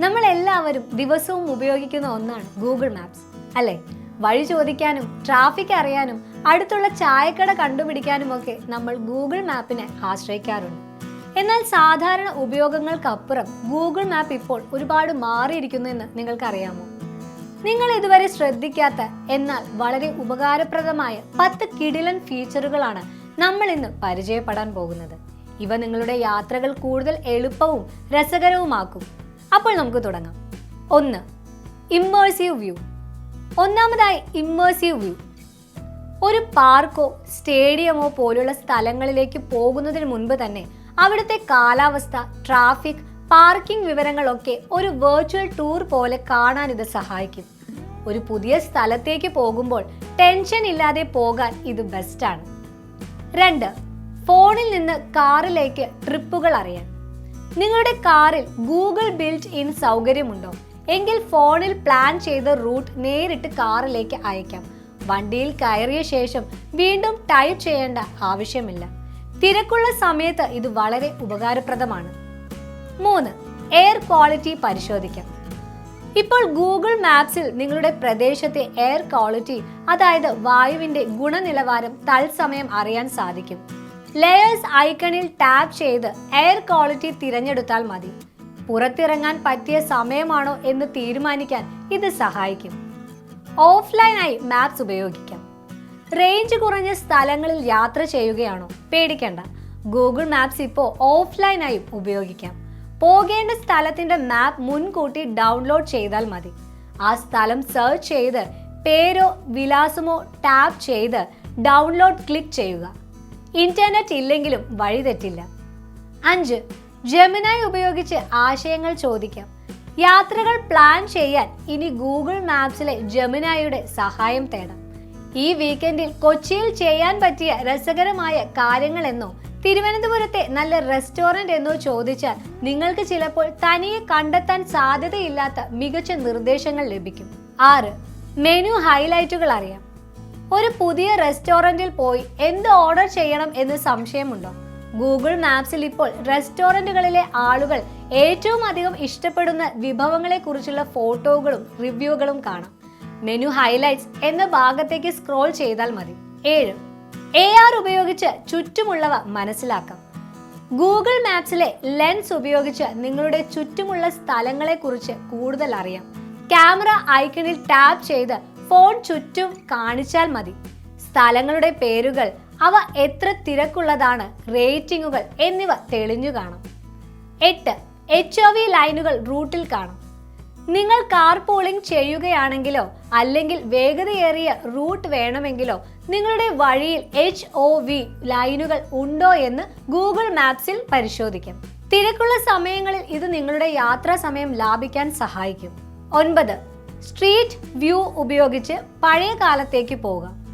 നമ്മൾ എല്ലാവരും ദിവസവും ഉപയോഗിക്കുന്ന ഒന്നാണ് ഗൂഗിൾ മാപ്സ് അല്ലേ? വഴി ചോദിക്കാനും ട്രാഫിക് അറിയാനും അടുത്തുള്ള ചായക്കട കണ്ടുപിടിക്കാനും ഒക്കെ നമ്മൾ ഗൂഗിൾ മാപ്പിനെ ആശ്രയിക്കാറുണ്ട്. എന്നാൽ സാധാരണ ഉപയോഗങ്ങൾക്കപ്പുറം ഗൂഗിൾ മാപ്പ് ഇപ്പോൾ ഒരുപാട് മാറിയിരിക്കുന്നു എന്ന് നിങ്ങൾക്കറിയാമോ? നിങ്ങൾ ഇതുവരെ ശ്രദ്ധിക്കാത്ത എന്നാൽ വളരെ ഉപകാരപ്രദമായ പത്ത് കിടിലൻ ഫീച്ചറുകളാണ് നമ്മൾ ഇന്ന് പരിചയപ്പെടാൻ പോകുന്നത്. ഇവ നിങ്ങളുടെ യാത്രകൾ കൂടുതൽ എളുപ്പവും രസകരവുമാക്കും. അപ്പോൾ നമുക്ക് തുടങ്ങാം. ഒന്ന് ഇമ്മേഴ്സീവ് വ്യൂ ഒന്നാമതായി ഇമ്മേഴ്സീവ് വ്യൂ ഒരു പാർക്കോ സ്റ്റേഡിയമോ പോലുള്ള സ്ഥലങ്ങളിലേക്ക് പോകുന്നതിന് മുൻപ് തന്നെ അവിടുത്തെ കാലാവസ്ഥ ട്രാഫിക് പാർക്കിംഗ് വിവരങ്ങളൊക്കെ ഒരു വെർച്വൽ ടൂർ പോലെ കാണാൻ ഇത് സഹായിക്കും. ഒരു പുതിയ സ്ഥലത്തേക്ക് പോകുമ്പോൾ ടെൻഷൻ ഇല്ലാതെ പോകാൻ ഇത് ബെസ്റ്റാണ് രണ്ട് ഫോണിൽ നിന്ന് കാറിലേക്ക് ട്രിപ്പുകൾ അറിയാൻ. നിങ്ങളുടെ കാറിൽ ഗൂഗിൾ ബിൽറ്റ് ഇൻ സൗകര്യമുണ്ടോ? എങ്കിൽ ഫോണിൽ പ്ലാൻ ചെയ്ത റൂട്ട് നേരിട്ട് കാറിലേക്ക് അയക്കാം. വണ്ടിയിൽ കയറിയ ശേഷം വീണ്ടും ടൈപ്പ് ചെയ്യേണ്ട ആവശ്യമില്ല. തിരക്കുള്ള സമയത്ത് ഇത് വളരെ ഉപകാരപ്രദമാണ്. മൂന്ന് എയർ ക്വാളിറ്റി പരിശോധിക്കാം. ഇപ്പോൾ ഗൂഗിൾ മാപ്സിൽ നിങ്ങളുടെ പ്രദേശത്തെ എയർ ക്വാളിറ്റി അതായത് വായുവിന്റെ ഗുണനിലവാരം തത്സമയം അറിയാൻ സാധിക്കും. ലെയേഴ്സ് ഐക്കണിൽ ടാപ്പ് ചെയ്ത് എയർ ക്വാളിറ്റി തിരഞ്ഞെടുത്താൽ മതി. പുറത്തിറങ്ങാൻ പറ്റിയ സമയമാണോ എന്ന് തീരുമാനിക്കാൻ ഇത് സഹായിക്കും. ഓഫ്ലൈനായി മാപ്സ് ഉപയോഗിക്കാം. റേഞ്ച് കുറഞ്ഞ സ്ഥലങ്ങളിൽ യാത്ര ചെയ്യുകയാണോ? പേടിക്കണ്ട. ഗൂഗിൾ മാപ്സ് ഇപ്പോൾ ഓഫ്ലൈനായും ഉപയോഗിക്കാം. പോകേണ്ട സ്ഥലത്തിന്റെ മാപ്പ് മുൻകൂട്ടി ഡൗൺലോഡ് ചെയ്താൽ മതി. ആ സ്ഥലം സെർച്ച് ചെയ്ത് പേരോ വിലാസമോ ടാപ്പ് ചെയ്ത് ഡൗൺലോഡ് ക്ലിക്ക് ചെയ്യുക. ഇന്റർനെറ്റ് ഇല്ലെങ്കിലും വഴിതെറ്റില്ല അഞ്ച് ജമിനായി ഉപയോഗിച്ച് ആശയങ്ങൾ ചോദിക്കാം. യാത്രകൾ പ്ലാൻ ചെയ്യാൻ ഇനി ഗൂഗിൾ മാപ്സിലെ ജമിനായുടെ സഹായം തേടാം. ഈ വീക്കെൻഡിൽ കൊച്ചിയിൽ ചെയ്യാൻ പറ്റിയ രസകരമായ കാര്യങ്ങൾ കാര്യങ്ങളെന്നോ തിരുവനന്തപുരത്തെ നല്ല റെസ്റ്റോറന്റ് എന്നോ ചോദിച്ചാൽ നിങ്ങൾക്ക് ചിലപ്പോൾ തനിയെ കണ്ടെത്താൻ സാധ്യതയില്ലാത്ത മികച്ച നിർദ്ദേശങ്ങൾ ലഭിക്കും. ആറ് മെനു ഹൈലൈറ്റുകൾ അറിയാം. ഒരു പുതിയ റെസ്റ്റോറന്റിൽ പോയി എന്ത് ഓർഡർ ചെയ്യണം എന്ന് സംശയമുണ്ടോ? ഗൂഗിൾ മാപ്സിൽ ഇപ്പോൾ റെസ്റ്റോറന്റുകളിലെ ആളുകൾ ഏറ്റവും അധികം ഇഷ്ടപ്പെടുന്ന വിഭവങ്ങളെക്കുറിച്ചുള്ള ഫോട്ടോകളും റിവ്യൂകളും കാണാം. മെനു ഹൈലൈറ്റ്സ് എന്ന ഭാഗത്തേക്ക് സ്ക്രോൾ ചെയ്താൽ മതി. ഏഴ് എ ആർ ഉപയോഗിച്ച് ചുറ്റുമുള്ളവ മനസ്സിലാക്കാം. ഗൂഗിൾ മാപ്സിലെ ലെൻസ് ഉപയോഗിച്ച് നിങ്ങളുടെ ചുറ്റുമുള്ള സ്ഥലങ്ങളെക്കുറിച്ച് കൂടുതൽ അറിയാം. ക്യാമറ ഐക്കണിൽ ടാപ്പ് ചെയ്ത് ഫോൺ ചുറ്റും കാണിച്ചാൽ മതി. സ്ഥലങ്ങളുടെ പേരുകൾ അവ എത്ര തിരക്കുള്ളതാണ് റേറ്റിംഗുകൾ എന്നിവ തെളിഞ്ഞു കാണാം. എട്ട് എച്ച് ഒ വി ലൈനുകൾ റൂട്ടിൽ കാണാം. നിങ്ങൾ കാർ പോളിംഗ് ചെയ്യുകയാണെങ്കിലോ അല്ലെങ്കിൽ വേഗതയേറിയ റൂട്ട് വേണമെങ്കിലോ നിങ്ങളുടെ വഴിയിൽ എച്ച് ഒ വി ലൈനുകൾ ഉണ്ടോ എന്ന് ഗൂഗിൾ മാപ്സിൽ പരിശോധിക്കാം. തിരക്കുള്ള സമയങ്ങളിൽ ഇത് നിങ്ങളുടെ യാത്രാ സമയം ലാഭിക്കാൻ സഹായിക്കും. ഒൻപത് സ്ട്രീറ്റ് വ്യൂ ഉപയോഗിച്ച് പഴയ കാലത്തേക്ക് പോകാം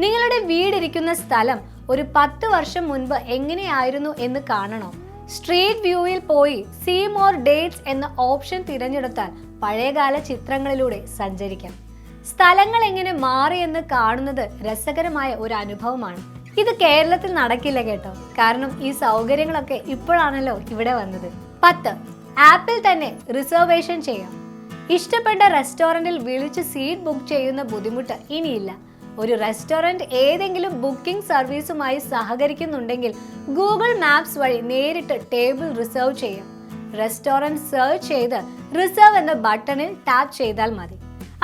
നിങ്ങളുടെ വീടിരിക്കുന്ന സ്ഥലം ഒരു പത്ത് വർഷം മുൻപ് എങ്ങനെയായിരുന്നു എന്ന് കാണണോ. സ്ട്രീറ്റ് വ്യൂവിൽ പോയി സീ മോർ ഡേറ്റ്സ് എന്ന ഓപ്ഷൻ തിരഞ്ഞെടുത്താൽ പഴയകാല ചിത്രങ്ങളിലൂടെ സഞ്ചരിക്കാം. സ്ഥലങ്ങൾ എങ്ങനെ മാറിയെന്ന് കാണുന്നത് രസകരമായ ഒരു അനുഭവമാണ്. ഇത് കേരളത്തിൽ നടക്കില്ല കേട്ടോ. കാരണം ഈ സൗകര്യങ്ങളൊക്കെ ഇപ്പോഴാണല്ലോ ഇവിടെ വന്നത്. പത്ത്. ആപ്പിൽ തന്നെ റിസർവേഷൻ ചെയ്യാം. ഇഷ്ടപ്പെട്ട റെസ്റ്റോറന്റിൽ വിളിച്ച് സീറ്റ് ബുക്ക് ചെയ്യുന്ന ബുദ്ധിമുട്ട് ഇനിയില്ല. ഒരു റെസ്റ്റോറന്റ് ഏതെങ്കിലും ബുക്കിംഗ് സർവീസുമായി സഹകരിക്കുന്നുണ്ടെങ്കിൽ ഗൂഗിൾ മാപ്സ് വഴി നേരിട്ട് ടേബിൾ റിസർവ് ചെയ്യാം. റെസ്റ്റോറന്റ് സെർച്ച് ചെയ്ത് റിസർവ് എന്ന ബട്ടണിൽ ടാപ്പ് ചെയ്താൽ മതി.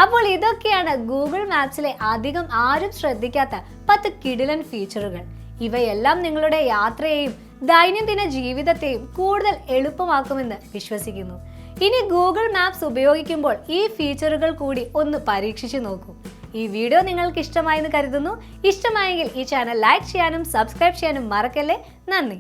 അപ്പോൾ ഇതൊക്കെയാണ് ഗൂഗിൾ മാപ്സിലെ അധികം ആരും ശ്രദ്ധിക്കാത്ത പത്ത് കിടിലൻ ഫീച്ചറുകൾ. ഇവയെല്ലാം നിങ്ങളുടെ യാത്രയെയും ദൈനംദിന ജീവിതത്തെയും കൂടുതൽ എളുപ്പമാക്കുമെന്ന് വിശ്വസിക്കുന്നു. ഇനി ഗൂഗിൾ മാപ്സ് ഉപയോഗിക്കുമ്പോൾ ഈ ഫീച്ചറുകൾ കൂടി ഒന്ന് പരീക്ഷിച്ചു നോക്കൂ. ഈ വീഡിയോ നിങ്ങൾക്ക് ഇഷ്ടമായെന്ന് കരുതുന്നു. ഇഷ്ടമായെങ്കിൽ ഈ ചാനൽ ലൈക്ക് ചെയ്യാനും സബ്സ്ക്രൈബ് ചെയ്യാനും മറക്കല്ലേ? നന്ദി.